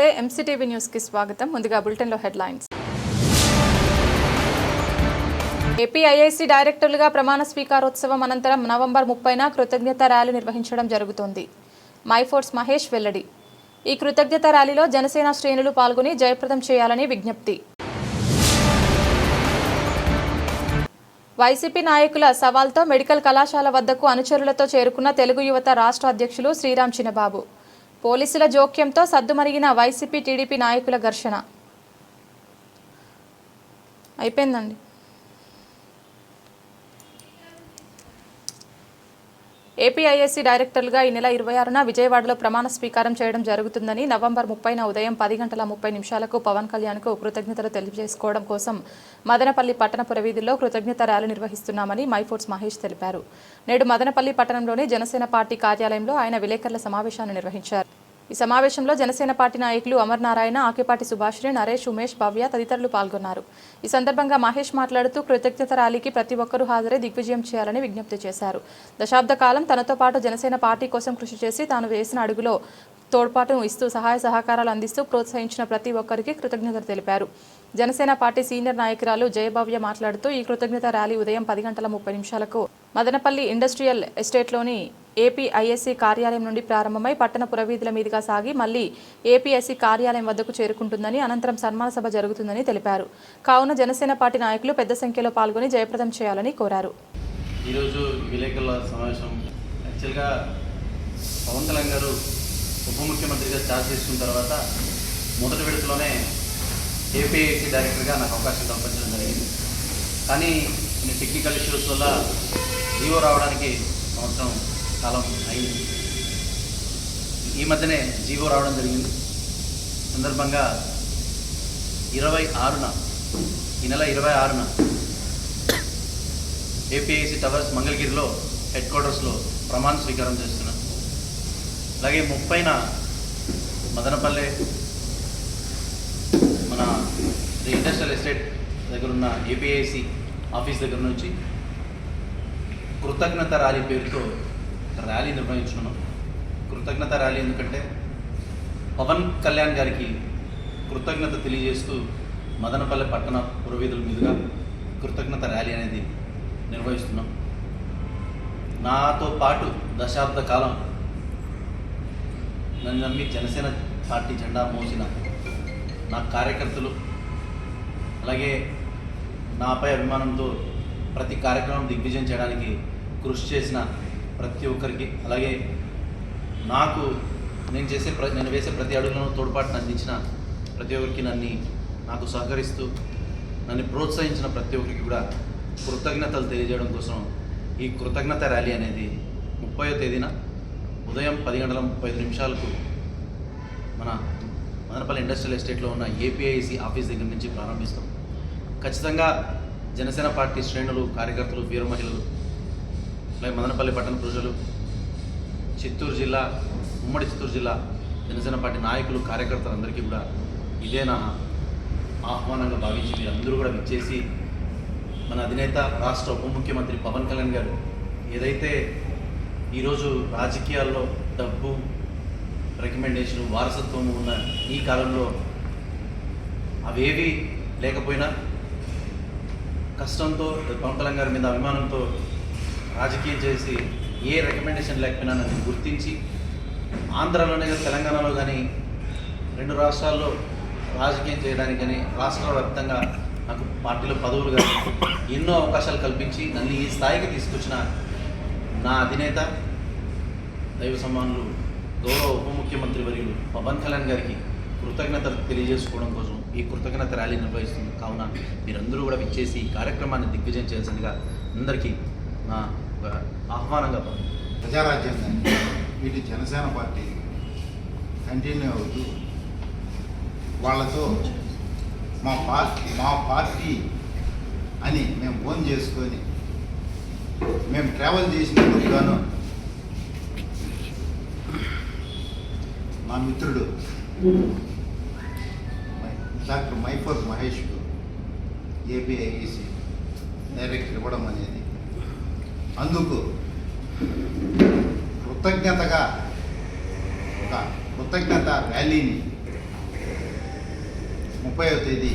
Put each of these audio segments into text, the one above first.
నమస్తే. ఎంసీటీవీ న్యూస్కి స్వాగతం. ముందుగా బులెటిన్లో హెడ్లైన్స్. ఏపీ ఐఐసీ డైరెక్టర్లుగా ప్రమాణ స్వీకారోత్సవం అనంతరం నవంబర్ ముప్పైన కృతజ్ఞత ర్యాలీ నిర్వహించడం జరుగుతోంది. మైఫోర్స్ మహేష్ వెల్లడి. ఈ కృతజ్ఞత ర్యాలీలో జనసేన శ్రేణులు పాల్గొని జయప్రదం చేయాలని విజ్ఞప్తి. వైసీపీ నాయకుల సవాల్తో మెడికల్ కళాశాల వద్దకు అనుచరులతో చేరుకున్న తెలుగు యువత రాష్ట్ర అధ్యక్షులు శ్రీరామ్ చినబాబు పోలీసుల జోక్యంతో సద్దుమరిగిన వైసీపీ టీడీపీ నాయకుల ఘర్షణ. అయిపోయిందండి. ఏపీఐఎస్సీ డైరెక్టర్లుగా ఈ నెల ఇరవై ఆరున విజయవాడలో ప్రమాణ స్వీకారం చేయడం జరుగుతుందని నవంబర్ ముప్పైన ఉదయం పది గంటల ముప్పై నిమిషాలకు పవన్ కళ్యాణ్కు కృతజ్ఞతలు తెలియజేసుకోవడం కోసం మదనపల్లి పట్టణ పురవీధుల్లో కృతజ్ఞత ర్యాలీ నిర్వహిస్తున్నామని మైఫోర్స్ మహేష్ తెలిపారు నేడు మదనపల్లి పట్టణంలోని జనసేన పార్టీ కార్యాలయంలో ఆయన విలేకరుల సమావేశాన్ని నిర్వహించారు ఈ సమావేశంలో జనసేన పార్టీ నాయకులు అమర్ నారాయణ ఆకేపాటి సుభాష్ని నరేష్ ఉమేష్ భవ్య తదితరులు పాల్గొన్నారు. ఈ సందర్భంగా మహేష్ మాట్లాడుతూ కృతజ్ఞత ర్యాలీకి ప్రతి ఒక్కరూ హాజరై దిగ్విజయం చేయాలని విజ్ఞప్తి చేశారు. దశాబ్ద కాలం తనతో పాటు జనసేన పార్టీ కోసం కృషి చేసి తాను వేసిన అడుగులో తోడ్పాటును ఇస్తూ సహాయ సహకారాలు అందిస్తూ ప్రోత్సహించిన ప్రతి ఒక్కరికి కృతజ్ఞతలు తెలిపారు. జనసేన పార్టీ సీనియర్ నాయకురాలు జయభవ్య మాట్లాడుతూ ఈ కృతజ్ఞత ర్యాలీ ఉదయం పది గంటల ముప్పై నిమిషాలకు మదనపల్లి ఇండస్ట్రియల్ ఎస్టేట్లోని ఏపీఐఎస్సీ కార్యాలయం నుండి ప్రారంభమై పట్టణ పురవీధుల మీదుగా సాగి మళ్ళీ ఏపీఎస్సీ కార్యాలయం వద్దకు చేరుకుంటుందని అనంతరం సన్మాన సభ జరుగుతుందని తెలిపారు. కావున జనసేన పార్టీ నాయకులు పెద్ద సంఖ్యలో పాల్గొని జయప్రదం చేయాలని కోరారు. ఈరోజు విలేకరుల సమావేశం. యాక్చువల్గా పవన్ కళ్యాణ్ గారు ఉప ముఖ్యమంత్రిగా ఛార్జ్ తీసుకున్న తర్వాత మొదటి విడతలోనే ఏపీఐసి డైరెక్టర్గా నాకు అవకాశం కల్పించడం జరిగింది. కానీ టెక్నికల్ ఇష్యూస్ వల్ల జీవో రావడానికి సంవత్సరం కాలం అయింది ఈ మధ్యనే జీవో రావడం జరిగింది. సందర్భంగా ఇరవై ఆరున ఈ నెల ఇరవై ఆరున ఏపీఐసి టవర్స్ మంగళగిరిలో హెడ్ క్వార్టర్స్లో ప్రమాణ స్వీకారం చేస్తున్నాం అలాగే ముప్పైన మదనపల్లె మన ఇండస్ట్రియల్ ఎస్టేట్ దగ్గర ఉన్న ఏపీఐసి ఆఫీస్ దగ్గర నుంచి కృతజ్ఞత ర్యాలీ పేరుతో ర్యాలీ నిర్వహించుకున్నాం. కృతజ్ఞత ర్యాలీ ఎందుకంటే పవన్ కళ్యాణ్ గారికి కృతజ్ఞత తెలియజేస్తూ మదనపల్లె పట్టణ పురవీధుల మీదుగా కృతజ్ఞత ర్యాలీ అనేది నిర్వహిస్తున్నాం. నాతో పాటు దశాబ్ద కాలం నన్ను నమ్మి జనసేన పార్టీ జెండా మోసిన నా కార్యకర్తలు అలాగే నాపై అభిమానంతో ప్రతి కార్యక్రమం దిగ్విజయం చేయడానికి కృషి చేసిన ప్రతి ఒక్కరికి అలాగే నాకు నేను చేసే ప్ర నేను వేసే ప్రతి అడుగులను తోడ్పాటును అందించిన ప్రతి ఒక్కరికి నన్ను నాకు సహకరిస్తూ నన్ను ప్రోత్సహించిన ప్రతి ఒక్కరికి కూడా కృతజ్ఞతలు తెలియజేయడం కోసం ఈ కృతజ్ఞత ర్యాలీ అనేది ముప్పయో తేదీన ఉదయం పది గంటల ముప్పై నిమిషాలకు మన మదనపల్లి ఇండస్ట్రియల్ ఎస్టేట్లో ఉన్న ఏపీఐసి ఆఫీస్ దగ్గర నుంచి ప్రారంభిస్తాం. ఖచ్చితంగా జనసేన పార్టీ శ్రేణులు కార్యకర్తలు వీర మహిళలు అలాగే మదనపల్లి పట్టణ ప్రజలు చిత్తూరు జిల్లా ఉమ్మడి చిత్తూరు జిల్లా జనసేన పార్టీ నాయకులు కార్యకర్తలందరికీ కూడా ఇదే నా ఆహ్వానంగా భావించి మీరందరూ కూడా విచ్చేసి మన అధినేత రాష్ట్ర ఉప ముఖ్యమంత్రి పవన్ కళ్యాణ్ గారు ఏదైతే ఈరోజు రాజకీయాల్లో డబ్బు రికమెండేషన్ వారసత్వం ఉన్న ఈ కాలంలో అవేవి లేకపోయినా కష్టంతో పవన్ కళ్యాణ్ గారి మీద అభిమానంతో రాజకీయం చేసి ఏ రికమెండేషన్ లేకపోయినా నన్ను గుర్తించి ఆంధ్రాలోనే తెలంగాణలో కానీ రెండు రాష్ట్రాల్లో రాజకీయం చేయడానికి కానీ రాష్ట్ర వ్యాప్తంగా నాకు పార్టీలో పదవులు కానీ ఎన్నో అవకాశాలు కల్పించి నన్ను ఈ స్థాయికి తీసుకొచ్చిన నా అధినేత దైవ సమ్మానులు గౌరవ ఉప ముఖ్యమంత్రి వర్యులు పవన్ కళ్యాణ్ గారికి కృతజ్ఞతలు తెలియజేసుకోవడం కోసం ఈ కృతజ్ఞత ర్యాలీ నిర్వహిస్తుంది. కావున మీరందరూ కూడా విచ్చేసి ఈ కార్యక్రమాన్ని దిగ్విజయం చేయాల్సిందిగా అందరికీ నా ఒక ఆహ్వానంగా భావిస్తున్నాను. ప్రజారాజ్యాంగాన్ని వీటి జనసేన పార్టీ కంటిన్యూ అవుతూ వాళ్ళతో మా పార్టీ మా పార్టీ అని మేము ఫోన్ చేసుకొని మేము ట్రావెల్ చేసినందుకు గాను మా మిత్రుడు డాక్టర్ మైఫర్ మహేష్ ఏపీఐఈసి డైరెక్టర్ ఇవ్వడం అనేది అందుకు కృతజ్ఞతగా ఒక కృతజ్ఞత ర్యాలీని ముప్పైవ తేదీ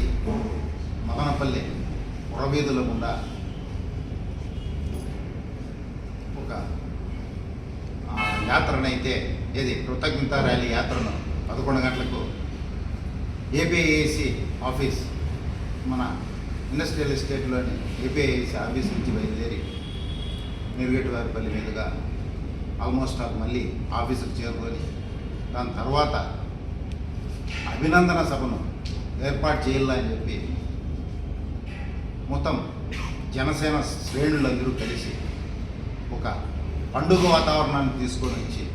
మదనపల్లి పురవీధుల గుండా ఒక యాత్రనైతే ఏది? కృతజ్ఞత ర్యాలీ యాత్రను పదకొండు గంటలకు ఏపీఏసి ఆఫీస్ మన ఇండస్ట్రియల్ ఎస్టేట్లోని ఏపీఐసి ఆఫీస్ నుంచి బయలుదేరి మిరుగేటివారిపల్లి మీదుగా ఆల్మోస్ట్ ఆల్ మళ్ళీ ఆఫీసుకు చేరుకొని దాని తర్వాత అభినందన సభను ఏర్పాటు చేయాలని చెప్పి మొత్తం జనసేన శ్రేణులందరూ కలిసి ఒక పండుగ వాతావరణాన్ని తీసుకొని వచ్చి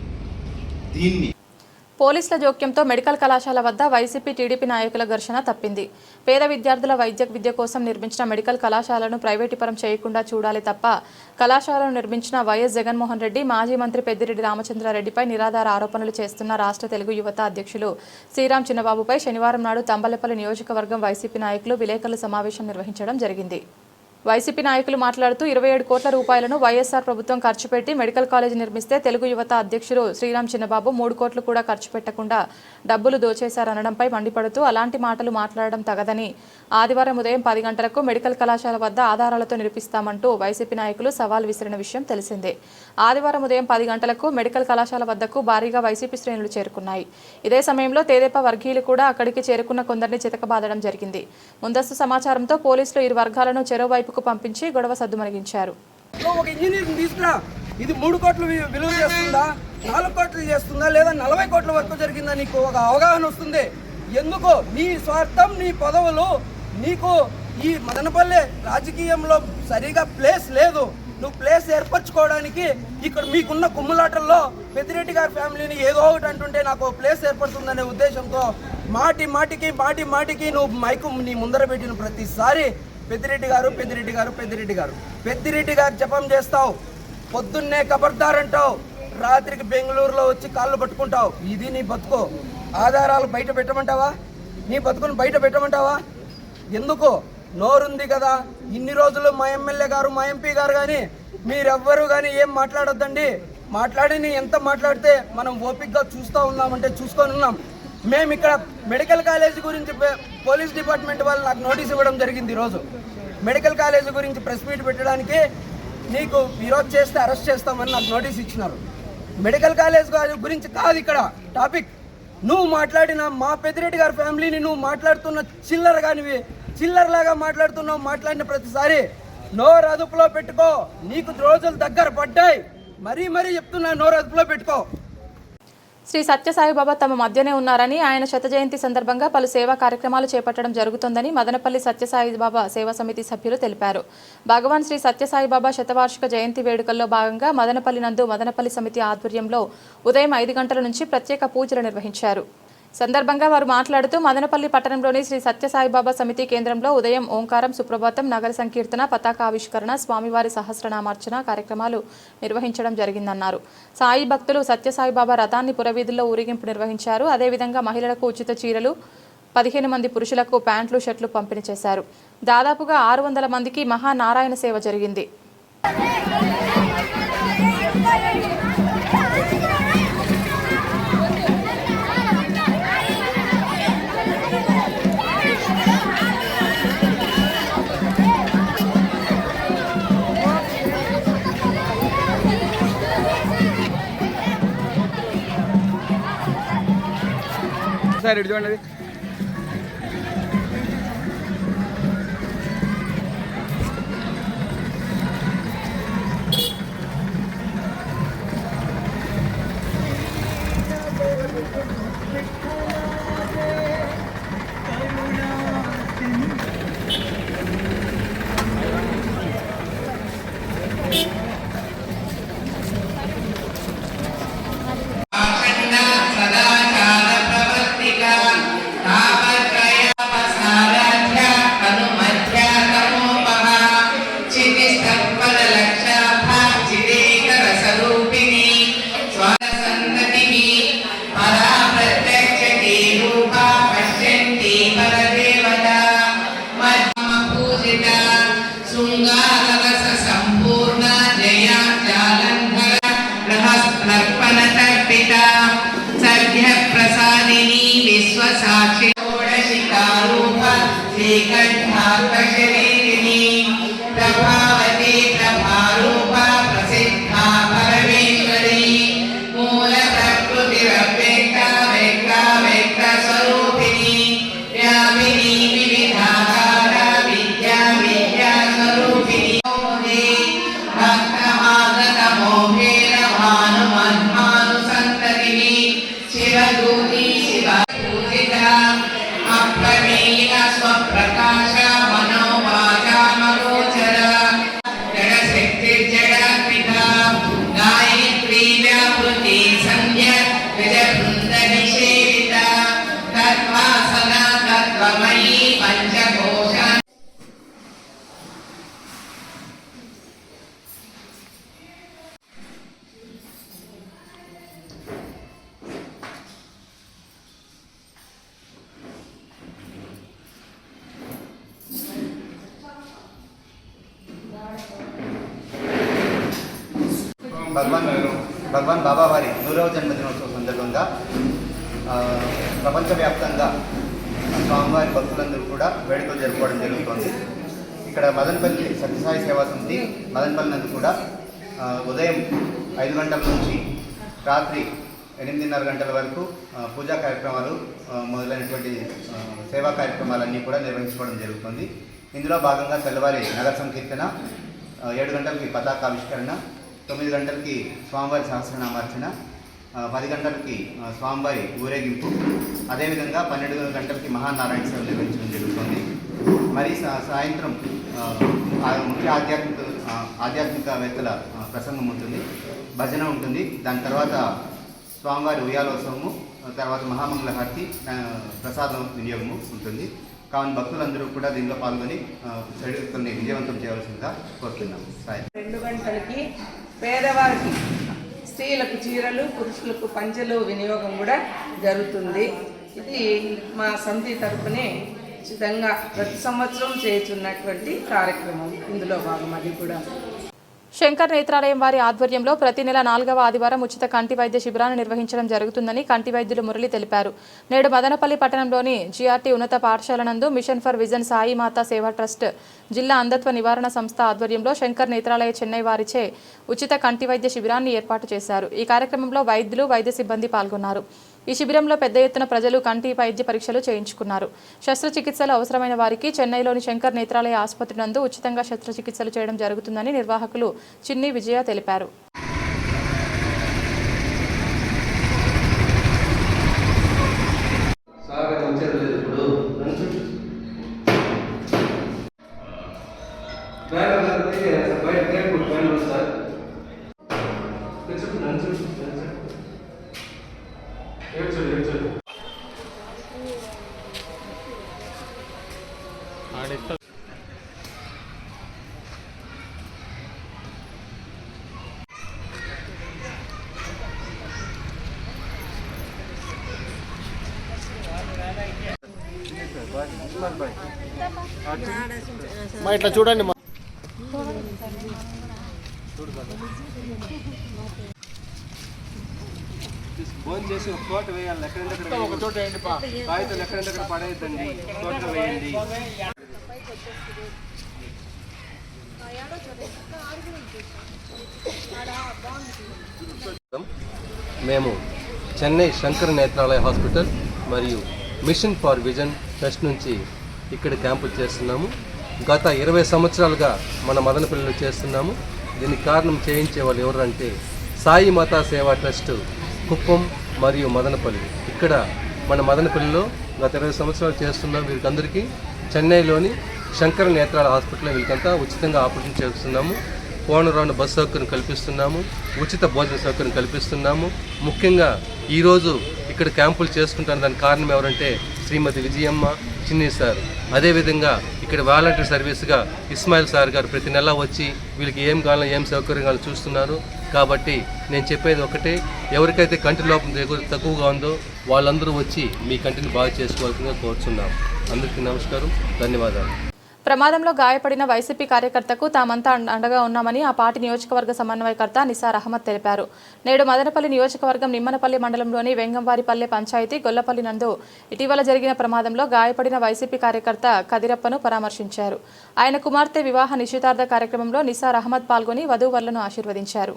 దీన్ని పోలీసుల జోక్యంతో మెడికల్ కళాశాల వద్ద వైసీపీ టీడీపీ నాయకుల ఘర్షణ తప్పింది. పేద విద్యార్థుల వైద్య విద్య కోసం నిర్మించిన మెడికల్ కళాశాలను ప్రైవేటీపరం చేయకుండా చూడాలి తప్ప కళాశాలను నిర్మించిన వైఎస్ జగన్మోహన్ రెడ్డి మాజీ మంత్రి పెద్దిరెడ్డి రామచంద్రారెడ్డిపై నిరాధార ఆరోపణలు చేస్తున్న రాష్ట్ర తెలుగు యువత అధ్యక్షులు శ్రీరామ్ చిన్నబాబుపై శనివారం నాడు తంబలపల్లి నియోజకవర్గం వైసీపీ నాయకులు విలేకరుల సమావేశం నిర్వహించడం జరిగింది. వైసీపీ నాయకులు మాట్లాడుతూ ఇరవై ఏడు కోట్ల రూపాయలను వైఎస్ఆర్ ప్రభుత్వం ఖర్చు పెట్టి మెడికల్ కాలేజ్ నిర్మిస్తే తెలుగు యువత అధ్యక్షుడు శ్రీరామ్ చిన్నబాబు మూడు కోట్లు కూడా ఖర్చు పెట్టకుండా డబ్బులు దోచేశారనడంపై మండిపడుతూ అలాంటి మాటలు మాట్లాడడం తగదని. ఆదివారం ఉదయం పది గంటలకు మెడికల్ కళాశాల వద్ద ఆధారాలతో నిరూపిస్తామంటూ వైసీపీ నాయకులు సవాల్ విసిరిన విషయం తెలిసిందే. ఆదివారం ఉదయం పది గంటలకు మెడికల్ కళాశాల వద్దకు భారీగా వైసీపీ శ్రేణులు చేరుకున్నాయి. ఇదే సమయంలో తేదేప వర్గీయులు కూడా అక్కడికి చేరుకున్న కొందరిని చితకబాదడం జరిగింది. ముందస్తు సమాచారంతో పోలీసులు ఇరు వర్గాలను చెరోవైపుకు పంపించి గొడవ సద్దుమణిగించారు. ఒక ఇంజనీర్ని తీసుకురా. ఇది మూడు కోట్లు విలువ చేస్తుందా? నాలుగు కోట్లు చేస్తుందా? లేదా నలభై కోట్ల వరకు జరిగిందా? నీకు ఒక అవగాహన వస్తుంది. ఎందుకు నీ స్వార్థం నీ పదవులు నీకు ఈ మదనపల్లె రాజకీయంలో సరిగా ప్లేస్ లేదు. నువ్వు ప్లేస్ ఏర్పరచుకోవడానికి ఇక్కడ మీకున్న కుమ్ములాటల్లో పెద్దిరెడ్డి గారి ఫ్యామిలీని ఏదో ఒకటి అంటుంటే నాకు ప్లేస్ ఏర్పడుతుందనే ఉద్దేశంతో మాటి మాటికి మాటి మాటికి నువ్వు మైకు నీ ముందర పెట్టిన ప్రతిసారి పెద్దిరెడ్డి గారు పెద్దిరెడ్డి గారు పెద్దిరెడ్డి గారు పెద్దిరెడ్డి గారు జపం చేస్తావు. పొద్దున్నే కబర్దారంటావు. రాత్రికి బెంగళూరులో వచ్చి కాళ్ళు పట్టుకుంటావు. ఇది నీ బతుకు. ఆధారాలు బయట పెట్టమంటావా? నీ బతుకుని బయట పెట్టమంటావా? ఎందుకు? నోరుంది కదా. ఇన్ని రోజులు మా ఎమ్మెల్యే గారు మా ఎంపీ గారు కానీ మీరెవ్వరు కానీ ఏం మాట్లాడొద్దండి. మాట్లాడిని ఎంత మాట్లాడితే మనం ఓపిక్గా చూస్తూ ఉన్నామంటే చూసుకొని ఉన్నాం. మేము ఇక్కడ మెడికల్ కాలేజ్ గురించి పోలీస్ డిపార్ట్మెంట్ వాళ్ళు నాకు నోటీస్ ఇవ్వడం జరిగింది ఈరోజు. మెడికల్ కాలేజ్ గురించి ప్రెస్ మీట్ పెట్టడానికి నీకు ఈరోజు చేస్తే అరెస్ట్ చేస్తామని నాకు నోటీస్ ఇచ్చినారు. మెడికల్ కాలేజ్ గురించి కాదు ఇక్కడ. టాపిక్ నువ్వు మాట్లాడిన మా పెద్దిరెడ్డి గారి ఫ్యామిలీని నువ్వు మాట్లాడుతున్న చిల్లర కానివి చిల్లరలాగా మాట్లాడుతున్నావు మాట్లాడిన ప్రతిసారి నోరు అదుపులో పెట్టుకో. నీకు రోజులు దగ్గర పడ్డాయి. మరీ మరీ చెప్తున్నా నోరు అదుపులో పెట్టుకో. శ్రీ సత్యసాయిబాబా తమ మధ్యనే ఉన్నారని ఆయన శత జయంతి సందర్భంగా పలు సేవా కార్యక్రమాలు చేపట్టడం జరుగుతుందని మదనపల్లి సత్యసాయిబాబా సేవా సమితి సభ్యులు తెలిపారు. భగవాన్ శ్రీ సత్యసాయిబాబా శతవార్షిక జయంతి వేడుకల్లో భాగంగా మదనపల్లి నందు మదనపల్లి సమితి ఆధ్వర్యంలో ఉదయం ఐదు గంటల నుంచి ప్రత్యేక పూజలు నిర్వహించారు. సందర్భంగా వారు మాట్లాడుతూ మదనపల్లి పట్టణంలోని శ్రీ సత్యసాయిబాబా సమితి కేంద్రంలో ఉదయం ఓంకారం సుప్రభాతం నగర సంకీర్తన పతాకావిష్కరణ స్వామివారి సహస్రనామార్చన కార్యక్రమాలు నిర్వహించడం జరిగిందన్నారు. సాయి భక్తులు సత్యసాయిబాబా రథాన్ని పురవీధుల్లో ఊరేగింపు నిర్వహించారు. అదేవిధంగా మహిళలకు ఉచిత చీరలు పదిహేను మంది పురుషులకు ప్యాంట్లు షర్ట్లు పంపిణీ చేశారు. దాదాపుగా ఆరు వందల మందికి మహానారాయణ సేవ జరిగింది. ఒకసారి ఇటు చూడండి. భగవాన్ బాబా వారి నూరవ జన్మదినోత్సవం సందర్భంగా ప్రపంచవ్యాప్తంగా స్వామివారి భక్తులందరూ కూడా వేడుకలు జరుపుకోవడం జరుగుతోంది. ఇక్కడ మదనపల్లి సత్యసాయి సేవా సమితి మదనపల్లి నందు కూడా ఉదయం ఐదు గంటల నుంచి రాత్రి ఎనిమిదిన్నర గంటల వరకు పూజా కార్యక్రమాలు మొదలైనటువంటి సేవా కార్యక్రమాలన్నీ కూడా నిర్వహించుకోవడం జరుగుతుంది. ఇందులో భాగంగా తెల్లవారి నగర సంకీర్తన ఏడు గంటలకి పతాకావిష్కరణ తొమ్మిది గంటలకి స్వామివారి సహస్రనామార్చన పది గంటలకి స్వామివారి ఊరేగింపు అదేవిధంగా పన్నెండు గంటలకి మహానారాయణ సేవ నిర్వహించడం జరుగుతుంది. మరి సాయంత్రం ఆ, ముఖ్య ఆధ్యాత్మిక ఆధ్యాత్మికవేత్తల ప్రసంగం ఉంటుంది భజన ఉంటుంది. దాని తర్వాత స్వామివారి ఉయ్యాలోత్సవము తర్వాత మహామంగళహారతి ప్రసాదం వినియోగము ఉంటుంది. కావున భక్తులందరూ కూడా దీనిలో పాల్గొని ఆ, విజయవంతం చేయవలసిందిగా కోరుతున్నాము. సాయం. రెండు గంటలకి పేదవారికి స్త్రీలకు చీరలు పురుషులకు పంచెలు వినియోగం కూడా జరుగుతుంది. ఇది మా సంధి తరపునే ఉచితంగా ప్రతి సంవత్సరం చేస్తున్నటువంటి కార్యక్రమం. ఇందులో భాగం అది కూడా. శంకర్ నేత్రాలయం వారి ఆధ్వర్యంలో ప్రతి నెల నాలుగవ ఆదివారం ఉచిత కంటి వైద్య శిబిరాన్ని నిర్వహించడం జరుగుతుందని కంటి వైద్యులు మురళి తెలిపారు. నేడు మదనపల్లి పట్టణంలోని జీఆర్టీ ఉన్నత పాఠశాల నందు mission for vision Sai Mata Seva trust జిల్లా అంధత్వ నివారణ సంస్థ ఆధ్వర్యంలో శంకర్ నేత్రాలయ చెన్నై వారిచే ఉచిత కంటి వైద్య శిబిరాన్ని ఏర్పాటు చేశారు. ఈ కార్యక్రమంలో వైద్యులు వైద్య సిబ్బంది పాల్గొన్నారు. ఈ శిబిరంలో పెద్ద ఎత్తున ప్రజలు కంటి వైద్య పరీక్షలు చేయించుకున్నారు. శస్త్రచికిత్సలు అవసరమైన వారికి చెన్నైలోని శంకర్ నేత్రాలయ ఆసుపత్రి నందు ఉచితంగా శస్త్రచికిత్సలు చేయడం జరుగుతుందని నిర్వాహకులు చిన్ని విజయ తెలిపారు. ఫోన్ చేసి ఒక చోట వేయాలి. ఎక్కడంటే ఒక చోట వేయండి కాగితాలు ఎక్కడంటే అక్కడ పడేయద్దండి చోట వేయండి. మేము చెన్నై శంకర్ నేత్రాలయ హాస్పిటల్ మరియు మిషన్ ఫార్ విజన్ ట్రస్ట్ నుంచి ఇక్కడ క్యాంపు చేస్తున్నాము. గత ఇరవై సంవత్సరాలుగా మన మదనపల్లిలో చేస్తున్నాము. దీనికి కారణం చేయించే వాళ్ళు ఎవరంటే సాయి మాతా సేవా ట్రస్ట్ కుప్పం మరియు మదనపల్లి. ఇక్కడ మన మదనపల్లిలో గత ఇరవై సంవత్సరాలు చేస్తున్నాం వీరికందరికీ చెన్నైలోని శంకర నేత్రాల హాస్పిటల్లో వీళ్ళకంతా ఉచితంగా ఆపరేషన్ చేస్తున్నాము. పోనరాను బస్సు సౌకర్యం కల్పిస్తున్నాము. ఉచిత భోజన సౌకర్యం కల్పిస్తున్నాము. ముఖ్యంగా ఈరోజు ఇక్కడ క్యాంపులు చేసుకుంటాను దానికి కారణం ఎవరంటే శ్రీమతి విజయమ్మ చిన్ని సార్. అదేవిధంగా ఇక్కడ వాలంటీర్ సర్వీస్గా ఇస్మాయిల్ సార్ గారు ప్రతి నెల వచ్చి వీళ్ళకి ఏం కావాలో ఏం సౌకర్యం కావాలో చూస్తున్నారు. కాబట్టి నేను చెప్పేది ఒకటే ఎవరికైతే కంటి లోపం తక్కువగా ఉందో వాళ్ళందరూ వచ్చి మీ కంటిని బాగా చేసుకోవాల్సిందిగా కోరుచున్నాం. అందరికీ నమస్కారం. ధన్యవాదాలు. ప్రమాదంలో గాయపడిన వైసీపీ కార్యకర్తకు తామంతా అండగా ఉన్నామని ఆ పార్టీ నియోజకవర్గ సమన్వయకర్త నిసార్ అహ్మద్ తెలిపారు. నేడు మదనపల్లి నియోజకవర్గం నిమ్మనపల్లి మండలంలోని వెంగంవారిపల్లె పంచాయతీ గొల్లపల్లి నందు ఇటీవల జరిగిన ప్రమాదంలో గాయపడిన వైసీపీ కార్యకర్త కదిరప్పను పరామర్శించారు. ఆయన కుమార్తె వివాహ నిశ్చితార్థ కార్యక్రమంలో నిసార్ అహ్మద్ పాల్గొని వధూవరులను ఆశీర్వదించారు.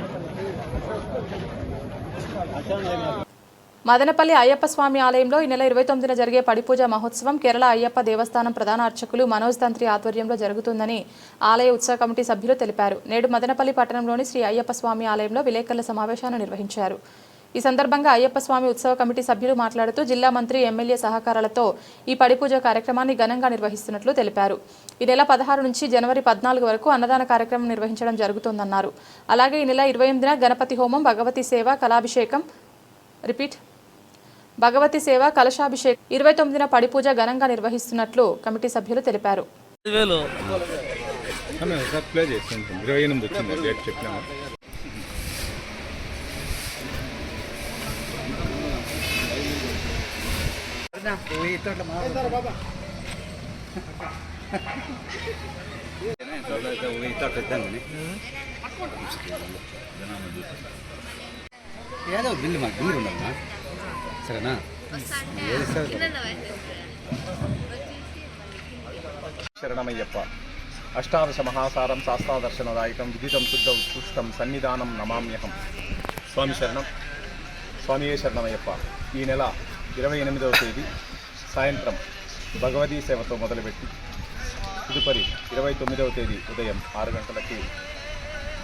మదనపల్లి అయ్యప్ప స్వామి ఆలయంలో ఈ నెల ఇరవై తొమ్మిదిన జరిగే పడిపూజ మహోత్సవం కేరళ అయ్యప్ప దేవస్థానం ప్రధాన అర్చకులు మనోజ్ తంత్రి ఆధ్వర్యంలో జరుగుతుందని ఆలయ ఉత్సవ కమిటీ సభ్యులు తెలిపారు. నేడు మదనపల్లి పట్టణంలోని శ్రీ అయ్యప్ప స్వామి ఆలయంలో విలేకరుల సమావేశాన్ని నిర్వహించారు. ఈ సందర్భంగా అయ్యప్ప స్వామి ఉత్సవ కమిటీ సభ్యులు మాట్లాడుతూ జిల్లా మంత్రి ఎమ్మెల్యే సహకారాలతో ఈ పడిపూజ కార్యక్రమాన్ని ఘనంగా నిర్వహిస్తున్నట్లు తెలిపారు. ఈ నెల పదహారు నుంచి జనవరి పద్నాలుగు వరకు అన్నదాన కార్యక్రమం నిర్వహించడం జరుగుతోందన్నారు. అలాగే ఈ నెల ఇరవై ఎనిమిదిన గణపతి హోమం భగవతి సేవ కళాభిషేకం రిపీట్ భగవతి సేవ కలశాభిషేక్ ఇరవై తొమ్మిదిన పడిపూజ ఘనంగా నిర్వహిస్తున్నట్లు కమిటీ సభ్యులు తెలిపారు. ఏదో బిల్లు మా బిల్లు ఉండమ్మా సరేనా శరణమయ్యప్ప. అష్టాదశ మహాసారం శాస్త్రాదర్శనదాయకం విదితం శుద్ధ ఉత్కృష్టం సన్నిధానం నమామ్యహం. స్వామి శరణం. స్వామియే శరణమయ్యప్ప. ఈ నెల ఇరవై ఎనిమిదవ తేదీ సాయంత్రం భగవదీ సేవతో మొదలుపెట్టి తదుపరి ఇరవై తొమ్మిదవ తేదీ ఉదయం ఆరు గంటలకి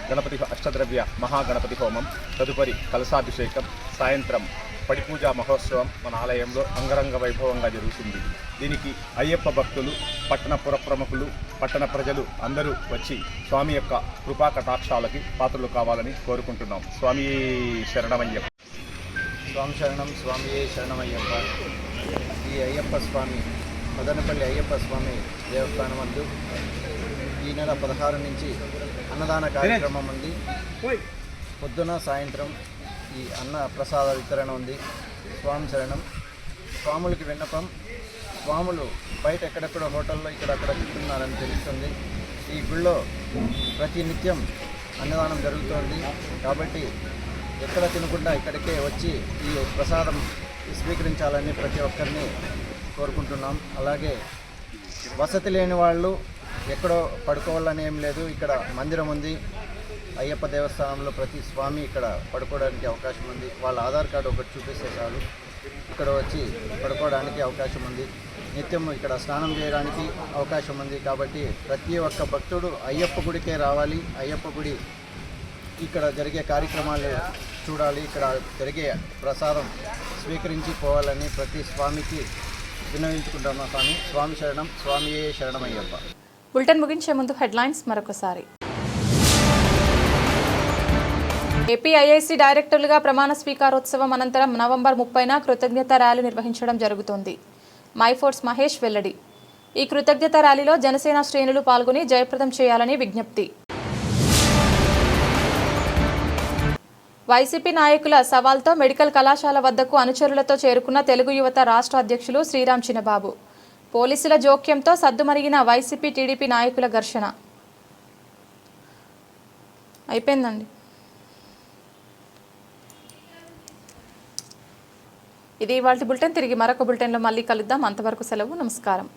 గణపతి అష్టద్రవ్య మహాగణపతి హోమం తదుపరి కలసాభిషేకం సాయంత్రం పడిపూజా మహోత్సవం మన ఆలయంలో అంగరంగ వైభవంగా జరుగుతుంది. దీనికి అయ్యప్ప భక్తులు పట్టణ పుర ప్రముఖులు పట్టణ ప్రజలు అందరూ వచ్చి స్వామి యొక్క కృపా కటాక్షాలకి పాత్రలు కావాలని కోరుకుంటున్నాం. స్వామి శరణమయ్యప్ప. స్వామి శరణం స్వామియే శరణమయ్యప్ప. ఈ అయ్యప్ప స్వామి మదనపల్లి అయ్యప్ప స్వామి దేవస్థానం అందు ఈ నెల పదహారు నుంచి అన్నదాన కార్యక్రమం ఉంది. పొద్దున సాయంత్రం ఈ అన్న ప్రసాద వితరణ ఉంది. స్వామి శరణం. స్వాములకి విన్నపం స్వాములు బయట ఎక్కడెక్కడ హోటల్లో ఇక్కడ అక్కడ తింటున్నారని తెలుస్తుంది. ఈ గుళ్ళో ప్రతి నిత్యం అన్నదానం జరుగుతోంది. కాబట్టి ఎక్కడ తినకుండా ఇక్కడికే వచ్చి ఈ ప్రసాదం స్వీకరించాలని ప్రతి ఒక్కరిని కోరుకుంటున్నాం. అలాగే వసతి లేని వాళ్ళు ఎక్కడో పడుకోవాలని ఏం లేదు. ఇక్కడ మందిరం ఉంది. అయ్యప్ప దేవస్థానంలో ప్రతి స్వామి ఇక్కడ పడుకోవడానికి అవకాశం ఉంది. వాళ్ళ ఆధార్ కార్డు ఒకటి చూపిస్తే చాలు. ఇక్కడ వచ్చి పడుకోవడానికి అవకాశం ఉంది. నిత్యం ఇక్కడ స్నానం చేయడానికి అవకాశం ఉంది. కాబట్టి ప్రతి ఒక్క భక్తుడు అయ్యప్ప గుడికే రావాలి. అయ్యప్ప గుడి ఇక్కడ జరిగే కార్యక్రమాలు చూడాలి. ఇక్కడ జరిగే ప్రసాదం స్వీకరించి పోవాలని ప్రతి స్వామికి విన్నవించుకుంటాం స్వామి? స్వామి శరణం స్వామియే శరణమయ్యప్ప. బులెటిన్ ముగించే ముందు హెడ్లైన్స్ మరొకసారి. ఏపీఐఐసి డైరెక్టర్లుగా ప్రమాణ స్వీకారోత్సవం అనంతరం నవంబర్ ముప్పైన కృతజ్ఞత ర్యాలీ నిర్వహించడం జరుగుతోంది. మైఫోర్స్ మహేష్ వెల్లడి. ఈ కృతజ్ఞత ర్యాలీలో జనసేన శ్రేణులు పాల్గొని జయప్రదం చేయాలని విజ్ఞప్తి. వైసీపీ నాయకుల సవాల్తో మెడికల్ కళాశాల వద్దకు అనుచరులతో చేరుకున్న తెలుగు యువత రాష్ట్ర అధ్యక్షులు శ్రీరామ్ చిన్నబాబు. పోలీసుల జోక్యంతో సద్దుమరిగిన వైసీపీ టీడీపీ నాయకుల ఘర్షణ. అయిపోయిందండి. ఇది ఇవాళ బులెటిన్. తిరిగి మరొక బులెటిన్లో మళ్ళీ కలుద్దాం. అంతవరకు సెలవు. నమస్కారం.